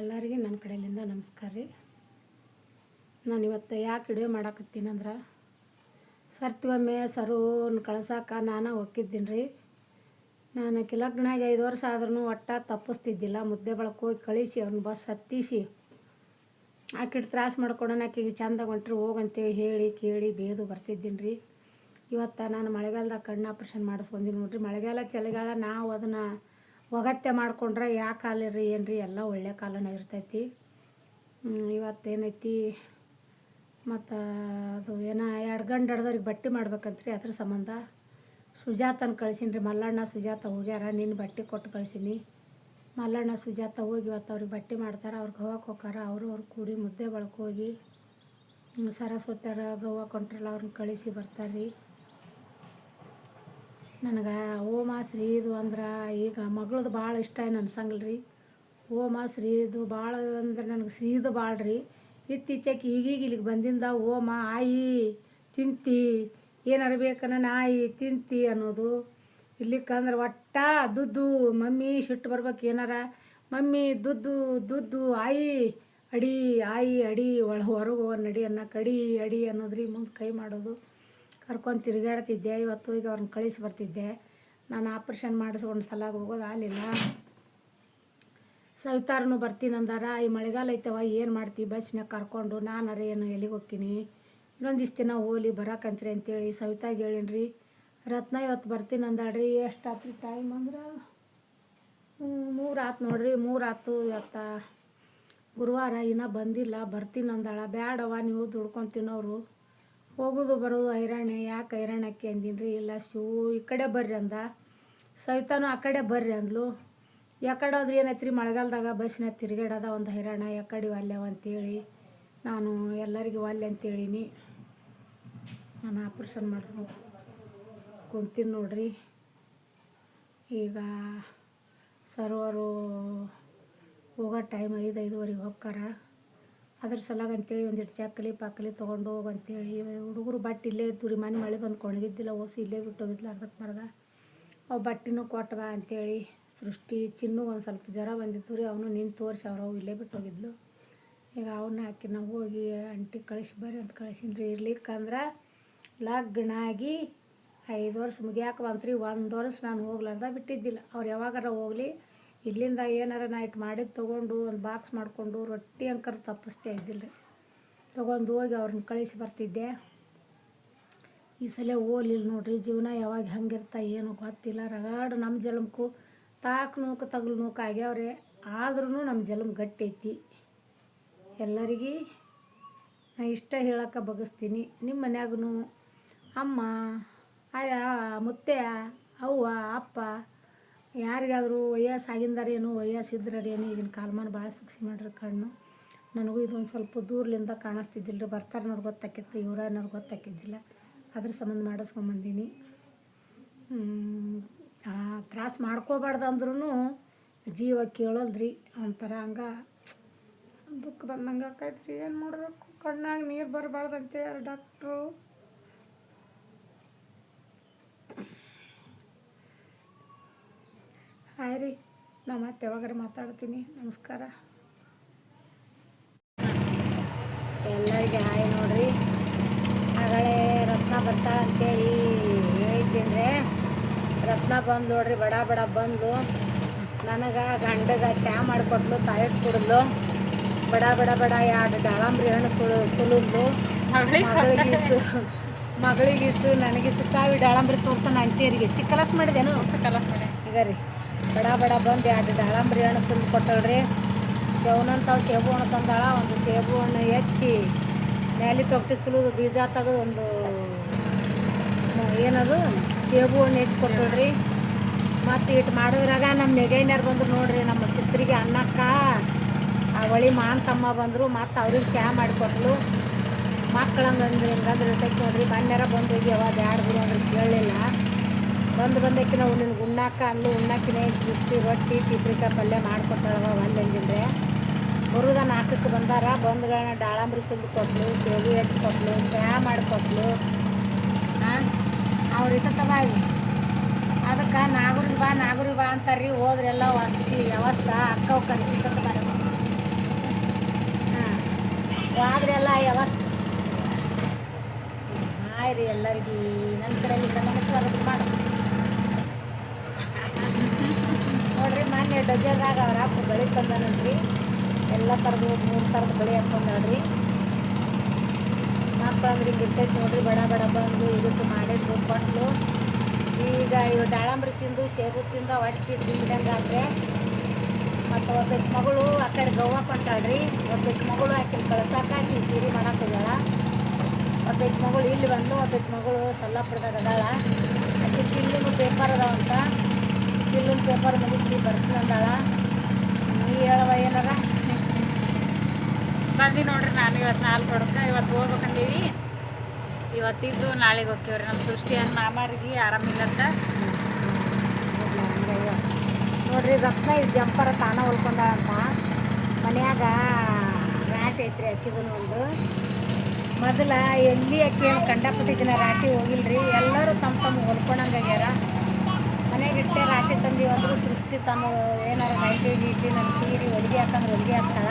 ಎಲ್ಲರಿಗೆ ನನ್ನ ಕಡೆಯಿಂದ ನಮಸ್ಕಾರ ರೀ. ನಾನು ಇವತ್ತು ಯಾಕೆ ವಿಡಿಯೋ ಮಾಡಾಕತ್ತೀನಂದ್ರೆ ಸರ್ತಿಗೊಮ್ಮೆ ಸರೂನ್ ಕಳ್ಸಕ್ಕೆ ನಾನು ಹೋಗಿದ್ದೀನಿ ರೀ. ನಾನು ಕಿಲಗ್ನಾಗ ಐದು ವರ್ಷ ಆದ್ರೂ ಒಟ್ಟ ತಪ್ಪಿಸ್ತಿದ್ದಿಲ್ಲ. ಮುದ್ದೆ ಬಳಕೆ ಹೋಗಿ ಕಳಿಸಿ, ಅವ್ನ ಬಸ್ ಹತ್ತಿಸಿ ಆಕಿಟ್ಟು ತ್ರಾಸು ಮಾಡ್ಕೊಂಡು ಆಕಿಗೆ ಚಂದ ಹೊಂಟ್ರಿ, ಹೋಗಂತೇಳಿ ಹೇಳಿ, ಕೇಳಿ ಬೇದು ಬರ್ತಿದ್ದೀನಿ ರೀ. ಇವತ್ತು ನಾನು ಮಳೆಗಾಲದಾಗ ಕಣ್ಣು ಆಪ್ರೇಷನ್ ಮಾಡಿಸ್ಕೊಂಡಿನಿ ನೋಡ್ರಿ. ಮಳೆಗಾಲ ಚಳಿಗಾಲ, ನಾವು ಅದನ್ನು ಒಗತ್ಯ ಮಾಡ್ಕೊಂಡ್ರೆ ಯಾ ಕಾಲ ಇರ್ರಿ ಏನು ರೀ ಎಲ್ಲ ಒಳ್ಳೆ ಕಾಲನ ಇರ್ತೈತಿ. ಇವತ್ತೇನೈತಿ? ಮತ್ತು ಅದು ಏನೋ, ಎರಡು ಗಂಟೆ ಹಿಡ್ದವ್ರಿಗೆ ಬಟ್ಟೆ ಮಾಡ್ಬೇಕಂತ್ರಿ ಅದ್ರ ಸಂಬಂಧ. ಸುಜಾತನ ಕಳ್ಸೀನಿ ರೀ ಮಲ್ಲಣ್ಣ ಸುಜಾತ ಹೋಗ್ಯಾರ ನಿನ್ನ ಬಟ್ಟೆ ಕೊಟ್ಟು ಕಳಿಸೀನಿ. ಮಲ್ಲಣ್ಣ ಸುಜಾತ ಹೋಗಿ ಇವತ್ತು ಅವ್ರಿಗೆ ಬಟ್ಟೆ ಮಾಡ್ತಾರೆ ಅವ್ರಿಗೆ ಗೋವಾಕ್ಕೆ ಹೋಗಾರ ಅವರು ಅವ್ರು ಕೂಡಿ ಮುದ್ದೆ ಬಳಕೋಗಿ ಸರಸ್ವತಿಯರ ಗೋವಾ ಕೊಂಟ್ರಲ್ಲ ಅವ್ರನ್ನ ಕಳಿಸಿ ಬರ್ತಾರೆ ರೀ ನನಗೆ ಓಮ ಶ್ರೀದು ಅಂದ್ರೆ ಈಗ ಮಗಳದು ಭಾಳ ಇಷ್ಟ ನನ್ನ ಅನ್ಸಂಗಿಲ್ಲ ರೀ ಓಮ ಶ್ರೀದು ಭಾಳ ಅಂದ್ರೆ ನನಗೆ ಶ್ರೀದು ಭಾಳ ರೀ ಇತ್ತೀಚೆಗೆ ಈಗೀಗ ಇಲ್ಲಿಗೆ ಬಂದಿಂದ ಓಮ ಆಯಿ, ತಿಂತಿ, ಏನಾರು ಬೇಕನ್ನ ನಾಯಿ, ತಿಂತಿ ಅನ್ನೋದು. ಇಲ್ಲಿಕ್ಕಂದ್ರೆ ಒಟ್ಟ ದುದ್ದು, ಮಮ್ಮಿ ಸಿಟ್ಟು ಬರ್ಬೇಕು ಏನಾರ. ಮಮ್ಮಿ ದುದ್ದು ದುದ್ದು, ಆಯಿ, ಅಡಿ ಆಯಿ, ಅಡಿ, ಒಳ ಹೊರಗೆ ನಡಿ ಅನ್ನೋ ಕಡಿ, ಅಡಿ ಅನ್ನೋದ್ರಿ ಮುಂದೆ ಕೈ ಮಾಡೋದು. ಕರ್ಕೊಂಡು ತಿರುಗಾಡ್ತಿದ್ದೆ. ಇವತ್ತು ಈಗ ಅವ್ರನ್ನ ಕಳಿಸಿ ಬರ್ತಿದ್ದೆ. ನಾನು ಆಪ್ರೇಷನ್ ಮಾಡಿಸ್ಕೊಂಡು ಸಲಾಗಿ ಹೋಗೋದು ಆಗಲಿಲ್ಲ. ಸವಿತಾರನು ಬರ್ತೀನಿ ಅಂದಾರ. ಈ ಮಳೆಗಾಲ ಐತವ ಏನು ಮಾಡ್ತೀವಿ ಬಸ್ನಾಗ ಕರ್ಕೊಂಡು ನಾನು ಏನು ಎಲ್ಲಿಗೆ ಹೋಗ್ತೀನಿ? ಇನ್ನೊಂದಿಷ್ಟು ದಿನ ಹೋಲಿ ಬರಾಕಂತ್ರಿ ಅಂತೇಳಿ ಸವಿತಾಗ ಹೇಳಿನ್ರಿ. ರತ್ನ ಇವತ್ತು ಬರ್ತೀನಿ ಅಂದಾಳ್ರಿ. ಎಷ್ಟು ಆತ್ರಿ ಟೈಮ್ ಅಂದ್ರೆ? ಮೂರು ನೋಡ್ರಿ. ಮೂರು ಇವತ್ತು ಗುರುವಾರ ಇನ್ನೂ ಬಂದಿಲ್ಲ. ಬರ್ತೀನಿ ಅಂದಾಳ. ಬ್ಯಾಡವ್ವ, ನೀವು ದುಡ್ಕೊಂಡು ಹೋಗೋದು ಬರೋದು ಹೈರಾಣ, ಯಾಕೆ ಹೈರಾಣಕ್ಕೆ ಅಂದಿನ್ರಿ? ಇಲ್ಲ ಶಿವು ಈ ಕಡೆ ಬರ್ರಿ ಅಂದ. ಸವಿತಾನು ಆ ಕಡೆ ಬರ್ರಿ ಅಂದ್ಲು. ಯಾಕಡೆ ಹೋದ್ರೆ ಏನೈತ್ರಿ? ಮಳೆಗಾಲದಾಗ ಬಸ್ಸಿನ ತಿರುಗಾಡೋದ ಒಂದು ಹೈರಾಣ, ಯಾಕಡೆ ಒಲ್ಲೆವ ಅಂತೇಳಿ ನಾನು ಎಲ್ಲರಿಗೂ ಒಲ್ಲೆ ಅಂತೇಳೀನಿ. ನಾನು ಆಪ್ರೇಷನ್ ಮಾಡಿದ್ರು ಕುಂತೀನಿ ನೋಡ್ರಿ. ಈಗ ಸರ್ವರು ಹೋಗೋ ಟೈಮ್ ಐದು, ಐದುವರೆಗೆ ಹೋಗ್ತಾರ ಅದ್ರ ಸಲಾಗ ಅಂತೇಳಿ ಒಂದಿಷ್ಟು ಚಕ್ಕಲಿ ಪಕ್ಕಲಿ ತೊಗೊಂಡು ಹೋಗಂತೇಳಿ ಹುಡುಗರು ಬಟ್ಟೆ ಇಲ್ಲೇ ಇದ್ದು ರೀ ಮನೆ ಮಳೆ ಬಂದು ಕೊಣಗಿದ್ದಿಲ್ಲ ಓಸು ಇಲ್ಲೇ ಬಿಟ್ಟು ಹೋಗಿದ್ಲ ಅರ್ಧಕ್ಕೆ ಬರ್ದ ಅವು ಬಟ್ಟೆನೂ ಕೊಟ್ಟು ಬಾ ಅಂತೇಳಿ ಸೃಷ್ಟಿ, ಚಿನ್ನು ಒಂದು ಸ್ವಲ್ಪ ಜ್ವರ ಬಂದಿತ್ತು ರೀ, ಅವನು ನಿಂತು ತೋರಿಸಿ ಅವ್ರು ಅವು ಇಲ್ಲೇ ಬಿಟ್ಟು ಹೋಗಿದ್ಲು. ಈಗ ಅವನ್ನ ಹಾಕಿ ನಾವು ಹೋಗಿ ಅಂಟಿ ಕಳಿಸಿ ಬರ್ರಿ ಅಂತ ಕಳಿಸೀನಿ ರೀ ಇರ್ಲಿಕ್ಕಂದ್ರೆ ಲಗ್ನ ಆಗಿ ಐದು ವರ್ಷ ಮುಗಿಯಾಕ ಬಂತ್ರಿ, ಒಂದು ವರ್ಷ ನಾನು ಹೋಗ್ಲಾರ್ದ ಬಿಟ್ಟಿದ್ದಿಲ್ಲ. ಅವ್ರು ಯಾವಾಗಾರ ಹೋಗಲಿ ಇಲ್ಲಿಂದ ಏನಾರ ನೈಟ್ ಮಾಡಿದ್ದು ತೊಗೊಂಡು ಒಂದು ಬಾಕ್ಸ್ ಮಾಡಿಕೊಂಡು ರೊಟ್ಟಿ ಅಂಕರ್ ತಪ್ಪಿಸ್ತಾ ಇದ್ದಿಲ್ಲ ರೀ ತೊಗೊಂಡು ಹೋಗಿ ಅವ್ರನ್ನ ಕಳಿಸಿ ಬರ್ತಿದ್ದೆ. ಈ ಸಲ ಓಲಿಲ್ಲ ನೋಡ್ರಿ, ಜೀವನ ಯಾವಾಗ ಹೆಂಗಿರ್ತಾ ಏನು ಗೊತ್ತಿಲ್ಲ. ರಗಾಡು ನಮ್ಮ ಜಲಮಕ್ಕೂ ತಾಕು ನೂಕು ತಗಲು ನೂಕು ಆಗ್ಯಾವ್ರೆ. ಆದ್ರೂ ನಮ್ಮ ಜಲಮ್ ಗಟ್ಟಿ ಐತಿ ಎಲ್ಲರಿಗೆ ನಾ ಇಷ್ಟ ಹೇಳಕ್ಕೆ ಬಗಸ್ತೀನಿ. ನಿಮ್ಮ ಮನ್ಯಾಗೂ ಅಮ್ಮ ಆಯ ಮುತ್ತೆಯ, ಅವ್ವ, ಅಪ್ಪ ಯಾರಿಗಾದರೂ ವಯಸ್ಸಾಗಿಂದರೇನು ವಯಸ್ಸಿದ್ರೇನು ಈಗಿನ ಕಾಲಮಾನ ಭಾಳ ಸೂಕ್ಷ್ಮ ಮಾಡ್ರಿ ಕಣ್ಣು. ನನಗೂ ಇದೊಂದು ಸ್ವಲ್ಪ ದೂರಲಿಂದ ಕಾಣಿಸ್ತಿದ್ದಿಲ್ಲ ರೀ ಬರ್ತಾರೆ ಅನ್ನೋದು ಗೊತ್ತಾಕಿತ್ತು ಇವ್ರ ಅನ್ನೋದು ಗೊತ್ತಾಕಿದ್ದಿಲ್ಲ ಅದ್ರ ಸಂಬಂಧ ಮಾಡಿಸ್ಕೊಂಬಂದೀನಿ. ತ್ರಾಸ ಮಾಡ್ಕೋಬಾರ್ದು ಅಂದ್ರೂ ಜೀವ ಕೇಳೋಲ್ರಿ ಒಂಥರ ಹಂಗೆ. ದುಃಖ ಬಂದಂಗೆ ಆಕೈತ್ರಿ ಏನು ಮಾಡಬೇಕು? ಕಣ್ಣಾಗ ನೀರು ಬರಬಾರ್ದು ಅಂತೇಳಿ ಡಾಕ್ಟ್ರು. ಹಾಯ್ ರೀ. ನಾ ಮತ್ತೆ ಯಾವಾಗಾರ ಮಾತಾಡ್ತೀನಿ. ನಮಸ್ಕಾರ. ಎಲ್ಲರಿಗೆ ಹಾಯ್ ನೋಡ್ರಿ. ಆಗಲೇ ರತ್ನ ಬರ್ತಾಳ ಅಂತೇಳಿ ಹೇಳಿದ್ದೀನಿ ರತ್ನ ಬಂದು ನೋಡ್ರಿ ಬಡ ಬಡ ಬಂದು ನನಗೆ ಗಂಡಗ ಚಾ ಮಾಡಿಕೊಟ್ಲು ತಾಯಿಟ್ ಕುಡಿದ್ಲು. ಬಡ ಬಡ ಬಡ ಎರಡು ದಾಳಂಬ್ರಿ ಹಣ್ಣು ಸುಳು ಸುಲಿದ್ಲು ಮಗಳಿಗಿಸು ಮಗಳಿಗಿಸು ನನಗಿಸು ತಾವಿ ದಾಳಂಬ್ರಿ ತೋರ್ಸೋಣ ಅಂತೀರಿಗೆ ಕಲಸ್ ಮಾಡಿದೆನು ಕಲಸ್ ಮಾಡಿ. ಈಗ ರೀ. ಬಡ ಬಡ ಬಂದು ಎರಡು ದಾಳಂಬ್ರಿ ಹಣ್ಣು ಸುಲಿದು ಕೊಟ್ಟಳ್ರಿ. ಜವನಂತಾವ್ ಸೇಬು ಹಣ್ಣು ತಂದಾಳ, ಒಂದು ಸೇಬು ಹಣ್ಣು ಹೆಚ್ಚಿ ಮ್ಯಾಲಿ ತೊಟ್ಟಿ ಸುಲಿದು ಬೀಜ ತೆಗೆದು ಒಂದು ಏನದು, ಸೇಬು ಹಣ್ಣು ಹೆಚ್ಚಿ ಕೊಟ್ಟಳ್ರಿ. ಮತ್ತು ಇಟ್ಟು ಮಾಡಿದ್ರಾಗ ನಮ್ಮ ನೆಗೈನ್ಯಾರು ಬಂದರು ನೋಡ್ರಿ, ನಮ್ಮ ಚಿತ್ರಿಗೆ ಅನ್ನಕ್ಕ ಆ ಒಳಿ ಮಾನ್ ತಮ್ಮ ಬಂದರು, ಮತ್ತು ಅವ್ರಿಗೆ ಚಹಾ ಮಾಡಿಕೊಟ್ಲು ಮಕ್ಕಳಂಗಂದ್ರೆ ಹಂಗಂದ್ರೆ ಇರ್ತೈತೆ ನೋಡ್ರಿ ಮನ್ಯಾರ ಬಂದು ಯಾವಾಗ ಯಾರು ಬಿಡು ಅಂದ್ರೆ ಕೇಳಲಿಲ್ಲ. ಬಂದು ಬಂದಕ್ಕೆ ನಾವು ನಿನ್ಗೆ ಉಣ್ಣಾಕ ಅಲ್ಲೂ ಉಣ್ಣಾಕಿನೇ ರೊಟ್ಟಿ ಪಿಪ್ರಿಕಾಯಿ ಪಲ್ಯ ಮಾಡ್ಕೊಟ್ಟಳವ ಒಂದು ಹೆಂಗಿದ್ರೆ ಬರುದ ನಾಲ್ಕಕ್ಕೆ ಬಂದಾರ, ಬಂದುಗಳನ್ನ ದಾಳಂಬ್ರಿ ಸುಲ್ದು ಕೊಟ್ಲು, ಸೇಬು ಎತ್ತಿ ಕೊಟ್ಲು, ಚಹಾ ಮಾಡಿಕೊಟ್ಲು ಹಾಂ ಅವ್ರ ಇವು ಅದಕ್ಕೆ ನಾಗೂರಿಗೆ ಬಾ ನಾಗೂರಿಗೆ ಬಾ ಅಂತಾರ್ರಿ ಹೋದ್ರೆಲ್ಲ ವಸತಿ ವ್ಯವಸ್ಥೆ, ಅಕ್ಕ ಕರಿತಿದ್ದ ಹಾಂ ಹೋದ್ರೆಲ್ಲ ವ್ಯವಸ್ಥೆ. ಹಾಯ್ ರೀ ಎಲ್ಲರಿಗೂ ನನ್ನ ಕಡೆಯಿಂದ ನಮಸ್ಕಾರ ಮಾಡು ನೋಡ್ರಿ, ಮೊನ್ನೆ ಡಜನ್ದಾಗ ಅವ್ರ ಅಪ್ಪ ಬಳಿ ತಂದನಂತ್ರಿ ಎಲ್ಲ ಥರದ ಮೂರು ಥರದ ಬಳಿ ಹಾಕೊಂಡ್ರಿ ಮಕ್ಳು ಅಂದ್ರೆ ಇರ್ತೈತೆ ನೋಡ್ರಿ, ಬಡ ಬಡ ಬಂದು ಇದಕ್ಕೆ ಮಾಡಿದ್ರು ಕೊಟ್ಟು ಈಗ ಇವು ದಾಳಂಬ್ರಿ ತಿಂದು, ಸೇಬು ತಿಂದು ಹೊಟ್ಟಿ ತಿಂದಂಗಾದ್ರೆ ಮತ್ತು ಒಬ್ಬಕ್ಕೆ ಮಗಳು ಆ ಕಡೆ ಗವ್ವ ಕೊಂಟಾಳ್ರಿ ಒಬ್ಬಕ್ಕೆ ಮಗಳು ಆಕೆ ಕಳ್ಸಾಕಿ ಆಕಿ ಸೀರೆ ಹೋಗ್ಯಾಳ. ಒಬ್ಬಕ್ಕೆ ಮಗಳು ಇಲ್ಲಿ ಬಂದು ಒಬ್ಬಕ್ಕೆ ಮಗಳು ಸೊಲ್ಲಾಪುರದಾಗ ಅದಾಳ. ಅದಕ್ಕೆ ಪಿಲ್ಲಿನ ಪೇಪರ್ ಅದಾವಂತ. ಪಿಲ್ಲಿನ ಪೇಪರ್ ಮುಗಿಸಿ ಬರ್ತೀನಿ ಅಂದಾಳ. ನೀ ಹೇಳವ ಏನಾರ? ಬಂದು ನೋಡ್ರಿ, ನಾನು ಇವತ್ತು ನಾಲ್ಕು ಹೊಡ್ಕ ಇವತ್ತು ಹೋಗ್ಬೇಕಂದೀವಿ. ಇವತ್ತಿದ್ದು ನಾಳೆಗೆ ಹೋಗ್ತೀವ್ರಿ ನಮ್ಮ ಸೃಷ್ಟಿ ಅನ್ನ ಮಾಮಾರಿಗೆ ಆರಾಮಿಲ್ಲಂತ ನೋಡ್ರಿ, ರತ್ನ ಇದು ಜಂಪರ ತಾನ ಹೊಲ್ಕೊಂಡಾಳ ಅಂತ. ಮನ್ಯಾಗ ರಾಟಿ ಐತ್ರಿ ಅಕ್ಕಿದನು ಒಂದು. ಮೊದಲ ಎಲ್ಲಿ ಅಕ್ಕಿ ದಿನ ರಾಟಿ ಹೋಗಿಲ್ರಿ. ಎಲ್ಲರೂ ತಮ್ಮ ತಮ್ಮ ಹೊಲ್ಕೊಂಡಂಗಾಗ್ಯಾರ ಮನೆಗೆ ಇಟ್ಟೆ ರಾಟಿ ತಂದೀವಿ ತೃಪ್ತಿ ಸೃಷ್ಟಿ ತಾನು ಏನಾರ ನೈಟಿ ಗೀಟಿ ನನ್ನ ಸೀರೆ ಹೊಲಿಗೆ ಹಾಕಂದ್ರೆ ಹೊಲಿಗೆ ಹಾಕ್ತಾಳ.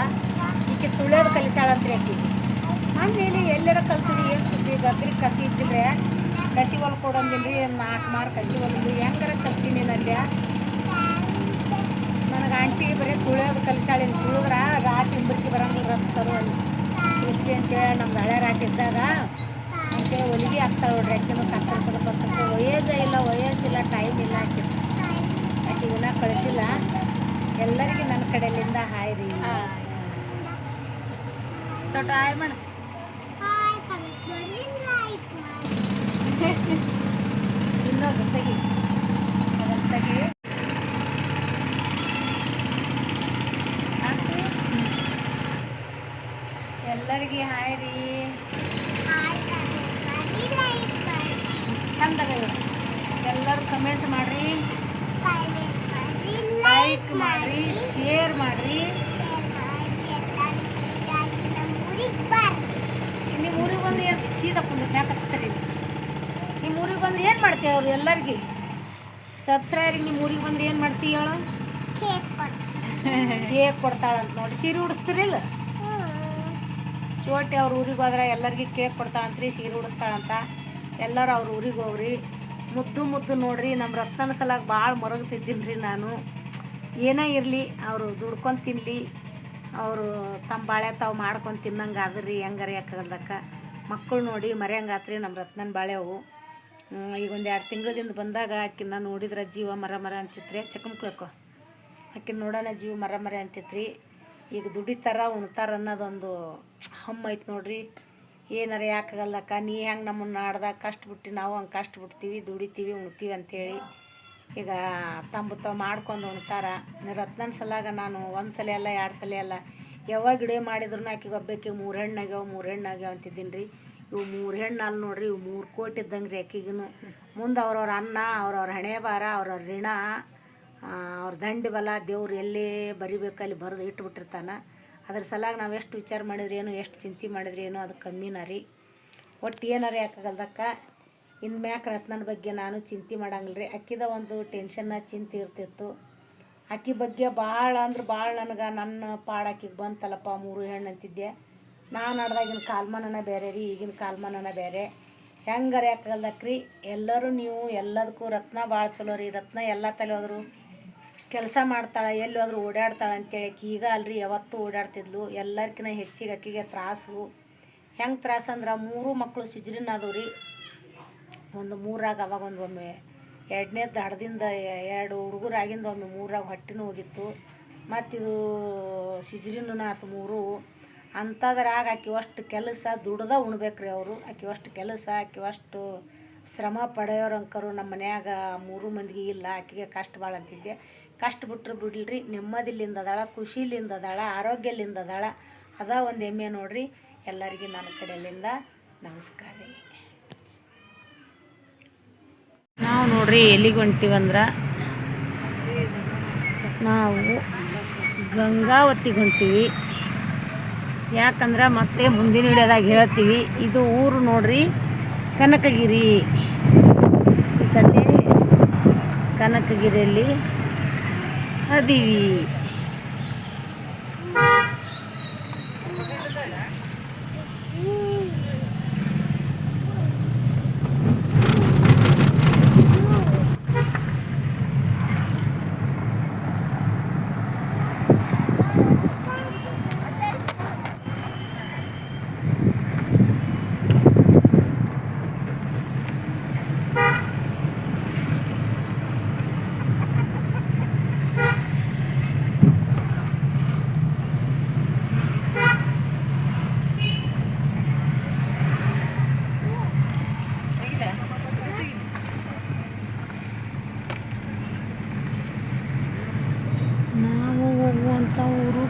ಈಕೆ ತುಳಿಯೋದು ಕಲಿಸಾಳಂತ್ರಿ ಆಕಿ ಆಮೇಲೆ ಎಲ್ಲರ ಕಲ್ತೀರಿ ಏನು ಸುದ್ದಿ? ಗದ್ರಿಗೆ ಕಸಿ ಇದ್ದಿಲ್ರಿ? ಕಸಿ ಹೊಲ್ಕೊಡಂದಿಲ್ರಿ ನಾಲ್ಕು ಮಾರು ಕಸಿ ಹೊಲಿದ್ವಿ. ಹೆಂಗಾರ ಕಲ್ತೀನಿ ನಲ್ಯ ನನಗೆ ಆಂಟಿ ಬರೀ ತುಳಿಯೋದು ಕಲಿಸಾಳಿನ ತುಳಿದ್ರ ರಾಟಿ ಬರಂಗಿಲ್ಲ ರಥ ಸರು ಸೃಷ್ಟಿ ಅಂತೇಳಿ ನಮ್ಮ ಹಳೆ ರಾಟಿ ಇದ್ದಾಗ ಅಂತೇಳಿ ಹೊಲಿಗೆ ಆಗ್ತಾಳೆ ನೋಡ್ರಿ. ಆಕಿನೂ ಕತ್ತರಿಸೋದು ಕತ್ತರಿಸೋ ವಯಸ್ಸೇ ಇಲ್ಲ ವಯಸ್ಸಿಲ್ಲ ಟೈಮ್ ಇಲ್ಲ ಆಕಿ. ಆಕೆ ದಿನ ಕಳಿಸಿಲ್ಲ. ಎಲ್ಲರಿಗೂ ನನ್ನ ಕಡೆಯಿಂದ ಹಾಯ್ ರೀ. ಚೋಟ ಆಯ್ ಮಾಡ. ಇನ್ನೊಂದು ತೆಗಿ. ಅದನ್ನು ತೆಗಿ ಹಾಕು. ಎಲ್ಲರಿಗೆ ಹಾಯ್ ರೀ ಚಂದ ಎಲ್ಲರೂ ಕಮೆಂಟ್ ಮಾಡ್ರಿ. ಲೈಕ್ ಮಾಡ್ರಿ ಶೇರ್ ಮಾಡ್ರಿ ನಿಮ್ಮ ಊರಿಗೆ ಬಂದು ಏನು ಸೀದಾ ಕುಂದ್ರೆ ಯಾಕತ್ತೆ ಸರಿ. ನಿಮ್ಮ ಊರಿಗೆ ಬಂದು ಏನು ಮಾಡ್ತೀವಿ ಅವ್ರು ಎಲ್ಲರಿಗೆ? ಸಬ್ಸ್ಕ್ರೈಬ್ ನಿಮ್ಮ ಊರಿಗೆ ಬಂದು ಏನು ಮಾಡ್ತೀವಿ ಹೇಳು ಕೇಕ್ ಕೊಡ್ತಾಳಂತ ನೋಡಿ. ಸೀರೆ ಉಡಿಸ್ತೀರಿಲ್ಲ ಚೋಟಿ ಅವ್ರ ಊರಿಗೆ ಹೋದ್ರೆ ಎಲ್ಲರಿಗೆ ಕೇಕ್ ಕೊಡ್ತಾಳಂತ್ರಿ ಸೀರೆ ಉಡಿಸ್ತಾಳಂತ ಎಲ್ಲರೂ ಅವ್ರ ಊರಿಗೆ ಹೋಗ್ರಿ. ಮುದ್ದು ಮುದ್ದು ನೋಡ್ರಿ ನಮ್ಮ ರತ್ನನ ಸಲಾಗಿ ಭಾಳ ಮರಗ್ತಿದ್ದೀನಿ ರೀ ನಾನು. ಏನೇ ಇರಲಿ, ಅವರು ದುಡ್ಕೊಂಡು ತಿನ್ನಲಿ ಅವರು ತಮ್ಮ ಬಾಳೆ ತಾವು ಮಾಡ್ಕೊಂಡು ತಿನ್ನಂಗೆ ಆದ್ರಿ, ಹೆಂಗಾರ ಯಾಕಾಗಲ್ದಕ್ಕ ಮಕ್ಕಳು ನೋಡಿ ಮರೆಯಂಗಾತ್ರಿ ನಮ್ಮ ರತ್ನನ ಬಾಳೆವು ಈಗ ಒಂದು ಎರಡು ತಿಂಗಳದಿಂದ ಬಂದಾಗ ಆಕಿನ ನೋಡಿದ್ರೆ ಜೀವ ಮರ ಮರ ಅಂತಿತ್ರಿ. ಚಕಮ್ಕ್ಳಕ್ಕೋ ಆಕಿನ ನೋಡೋಣ ಜೀವ ಮರ ಮರ ಅಂತಿತ್ರಿ. ಈಗ ದುಡಿತಾರ, ಉಣ್ತಾರ ಅನ್ನೋದೊಂದು ಹಮ್ಮ ಐತೆ ನೋಡ್ರಿ. ಏನಾರ ಯಾಕಾಗಲ್ಲಕ್ಕ? ನೀ ಹೆಂಗೆ ನಮ್ಮನ್ನು ಆಡ್ದಾಗ ಕಷ್ಟ ಬಿಟ್ಟು ನಾವು ಹಂಗೆ ಕಷ್ಟ ಬಿಡ್ತೀವಿ ದುಡಿತೀವಿ, ಉಣ್ತೀವಿ ಅಂಥೇಳಿ ಈಗ ತಂಬು ತಾವು ಮಾಡ್ಕೊಂಡು ಉಣ್ತಾರ. ರತ್ನನ ಸಲಾಗ ನಾನು ಒಂದು ಸಲ ಅಲ್ಲ, ಎರಡು ಸಲ ಅಲ್ಲ. ಯಾವಾಗ ಗಿಡ ಮಾಡಿದ್ರು ಆಕಿಗೆ ಒಬ್ಬಾಕಿಗೆ ಮೂರು ಹೆಣ್ಣಾಗ್ಯಾವ ಮೂರು ಹೆಣ್ಣಾಗ್ಯಾವ ಅಂತಿದ್ದೀನಿ ರೀ ಇವು ಮೂರು ಹೆಣ್ಣು ಅಲ್ಲಿ ನೋಡ್ರಿ, ಇವು ಮೂರು ಕೋಟಿ ಇದ್ದಂಗೆ ರೀ ಆಕಿಗೂ ಮುಂದೆ ಅವ್ರವ್ರ ಅನ್ನ, ಅವ್ರವ್ರ ಹಣೆ ಬಾರ ಅವ್ರವ್ರ ಋಣ ಅವ್ರ ದಂಡಿ ಬಲ ದೇವ್ರು ಎಲ್ಲೇ ಬರಿಬೇಕು ಅಲ್ಲಿ ಬರೆದು ಇಟ್ಬಿಟ್ಟಿರ್ತಾನ. ಅದ್ರ ಸಲಾಗಿ ನಾವು ಎಷ್ಟು ವಿಚಾರ ಮಾಡಿದ್ರಿ, ಏನು ಎಷ್ಟು ಚಿಂತೆ ಮಾಡಿದ್ರಿ, ಏನೋ ಅದು ಕಮ್ಮಿನ ರೀ. ಒಟ್ಟು ಏನಾರ ಯಾಕಾಗಲ್ದಕ್ಕ ಇನ್ನು ಮ್ಯಾಕ್ ರತ್ನನ ಬಗ್ಗೆ ನಾನು ಚಿಂತೆ ಮಾಡಂಗಿಲ್ಲ ರೀ ಅಕ್ಕಿದ ಒಂದು ಟೆನ್ಷನ್ನ ಚಿಂತೆ ಇರ್ತಿತ್ತು. ಅಕ್ಕಿ ಬಗ್ಗೆ ಭಾಳ ಅಂದ್ರೆ ಭಾಳ ನನಗೆ ನನ್ನ ಪಾಡಾಕಿಗೆ ಬಂತಲ್ಲಪ್ಪ, ಮೂರು ಹೆಣ್ಣು ಅಂತಿದ್ದೆ. ನಾನು ಆಡ್ದಾಗಿನ ಕಾಲ್ಮಾನನ ಬೇರೆ ರೀ, ಈಗಿನ ಕಾಲ್ಮಾನನ ಬೇರೆ ಹೆಂಗಾರ ರೀ ಎಲ್ಲರೂ ನೀವು ಎಲ್ಲದಕ್ಕೂ ರತ್ನ ಭಾಳ ಚಲೋ ರೀ. ರತ್ನ ಎಲ್ಲ ತಲೆ ಹೋದ್ರು ಕೆಲಸ ಮಾಡ್ತಾಳೆ ಎಲ್ಲಿ ಹೋದ್ರು ಓಡಾಡ್ತಾಳೆ ಅಂತೇಳಿ ಈಗ ಅಲ್ರಿ ಯಾವತ್ತೂ ಓಡಾಡ್ತಿದ್ಲು. ಎಲ್ಲರ್ಕಿನ್ನ ಹೆಚ್ಚಿಗೆ ಅಕ್ಕಿಗೆ ತ್ರಾಸು. ಹೆಂಗೆ ತ್ರಾಸು ಅಂದ್ರೆ ಮೂರು ಮಕ್ಕಳು ಸಿಜ್ರಿನ್ ಒಂದು ಮೂರಾಗ ಅವಾಗ ಒಂದು ಒಮ್ಮೆ ಎರಡನೇ ದಡದಿಂದ ಎರಡು ಹುಡುಗರಾಗಿಂದ ಒಮ್ಮೆ ಮೂರಾಗ ಹೊಟ್ಟೆನೂ ಹೋಗಿತ್ತು. ಮತ್ತಿದು ಸಿಜ್ರಿನೂ ಆತು ಮೂರು. ಅಂಥದ್ರಾಗ ಆಕೆ ಅಷ್ಟು ಕೆಲಸ ದುಡ್ದ ಉಣ್ಬೇಕ್ರಿ ಅವರು. ಆಕೆ ಅಷ್ಟು ಕೆಲಸ, ಆಕೆ ಅಷ್ಟು ಶ್ರಮ ಪಡೆಯೋರಂಕರು ನಮ್ಮ ಮನ್ಯಾಗ ಮೂರು ಮಂದಿಗೆ ಇಲ್ಲ, ಆಕೆಗೆ ಕಷ್ಟ ಭಾಳ ಅಂತಿದ್ದೆ. ಕಷ್ಟ ಬಿಟ್ರು ಬಿಡ್ಲ್ರಿ, ನೆಮ್ಮದಿಲಿಂದ ಅದಾಳ, ಖುಷಿಲಿಂದ ಅದಾಳ, ಆರೋಗ್ಯಲಿಂದ ಅದಾಳ. ಅದ ಒಂದು ಹೆಮ್ಮೆ ನೋಡ್ರಿ. ಎಲ್ಲರಿಗೂ ನನ್ನ ಕಡೆಯಿಂದ ನಮಸ್ಕಾರ. ರೀ ನಾವು ನೋಡ್ರಿ ಎಲ್ಲಿಗೆ ಹೊಂಟಿವಂದ್ರೆ ನಾವು ಗಂಗಾವತಿಗೆ ಹೊಂಟೀವಿ. ಯಾಕಂದ್ರೆ ಮತ್ತೆ ಮುಂದಿನ ಹಿಡಿಯೋದಾಗ ಹೇಳ್ತೀವಿ. ಇದು ಊರು ನೋಡ್ರಿ ಕನಕಗಿರಿ. ಈ ಸದ್ಯ ಕನಕಗಿರಿಯಲ್ಲಿ 他弟弟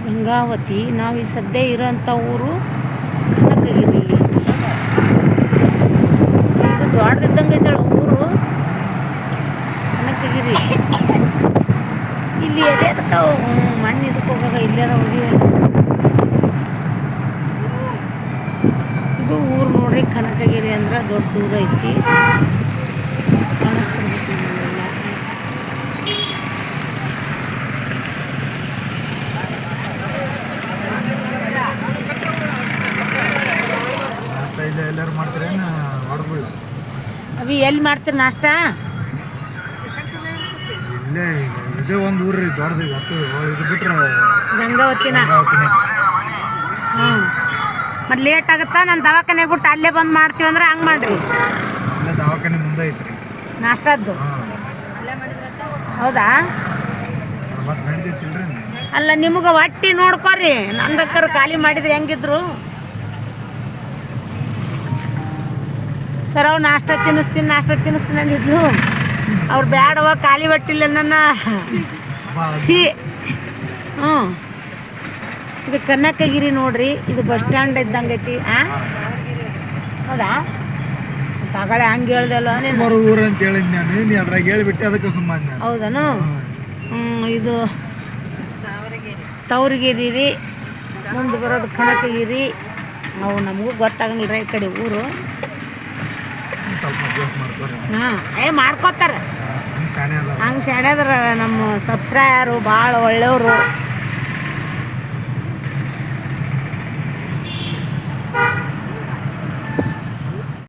ಗಂಗಾವತಿ. ನಾವು ಈ ಸದ್ಯ ಇರೋಂಥ ಊರು ಕನಕಗಿರಿ. ದೊಡ್ಡದಿದ್ದಂಗೆ ಐತೆ ಊರು. ಕನಕಗಿರಿ. ಇಲ್ಲಿ ಎದೆ ಮಣ್ಣು ಇದಕ್ಕೆ ಹೋಗಾಗ ಇಲ್ಲಾರ ಹೋಗಿ ಇದು ಊರು ನೋಡ್ರಿ ಕನಕಗಿರಿ ಅಂದ್ರೆ ದೊಡ್ಡ ಊರು ಐತಿ ಕಾಣಿಸ್ತಿರ್ತೈತಿ ಇಲ್ಲೆಲ್ಲ. ನಾಷ್ಟ ಇಲ್ಲ ಎಲ್ಲರೂ ಮಾಡ್ತಾರೇನು ಹೊಡೆದ್ಬಿಡ ಅವಿ ಎಲ್ಲಿ ಮಾಡ್ತೀರಿ ನಾಷ್ಟ? ಇಲ್ಲೇ ಇದೇ ಒಂದು ಊರು ರೀ ದೊಡ್ಡದು ಇವತ್ತು ಇದು ಬಿಟ್ರೆ ಗಂಗಾವತಿನ? ಗಂಗಾವತಿನೇ. ಹ್ಞೂ ಮತ್ತು ಲೇಟ್ ಆಗುತ್ತಾ? ನಾನು ದವಾಖಾನೆಗೆ ಬಿಟ್ಟು ಅಲ್ಲೇ ಬಂದು ಮಾಡ್ತೀವಿ ಅಂದ್ರೆ ಹಂಗೆ ಮಾಡ್ರಿ. ಇಲ್ಲೇ ದವಾಖಾನೆ ಮುಂದೆ ಐತ್ರಿ. ನಾಷ್ಟದ್ದು? ಹೌದಾ? ಮತ್ತೆ ಅಲ್ಲ ನಿಮಗೆ ಹೊಟ್ಟಿ ನೋಡ್ಕೊರಿ. ನಂದಕ್ಕರು ಖಾಲಿ ಮಾಡಿದ್ರೆ ಹೆಂಗಿದ್ರು? ಸರ್ ಅವು ನಾಷ್ಟ ತಿನ್ನಿಸ್ತೀನಿ ನಾಷ್ಟ ತಿನ್ನಿಸ್ತೀನಿ ಅಂದಿದ್ಲು. ಅವ್ರು ಬ್ಯಾಡವ ಖಾಲಿ ಹೊಟ್ಟಿಲ್ಲ ನನ್ನ. ಸಿ ಹ್ಞೂ. ಇದು ಕನಕಗಿರಿ ನೋಡ್ರಿ ಇದು ಬಸ್ ಸ್ಟ್ಯಾಂಡ್ ಇದ್ದಂಗೆ ಐತಿ ಹಾಂ ಹೌದಾ? ತಗೊಳ್ಳೆ ಹಂಗೆ ಹೇಳ್ದಲ್ಲ ಅಂತ ಹೇಳಿದ್ ನಾನು. ನೀ ಅದ್ರಾಗ ಹೇಳಿಬಿಟ್ಟೆ ಅದಕ್ಕೆ ಸುಮ್ಮನೆ ಹೌದನು? ಹ್ಞೂ ಇದು ತವ್ರಿಗಿರಿ ರೀ. ಮುಂದೆ ಬರೋದು ಕನಕಗಿರಿ. ಅವು ನಮಗೂ ಗೊತ್ತಾಗಂಗಿಲ್ಲ ರೀ ಈ ಕಡೆ ಊರು. ಹಾಂ ಏ ಮಾಡ್ಕೋತಾರೆ. ಹಿಂಗೆ ಶಾಣೆ ನಮ್ಮ ಸಬ್ಸ್ಕ್ರೈಬರು ಭಾಳ ಒಳ್ಳೆಯವರು.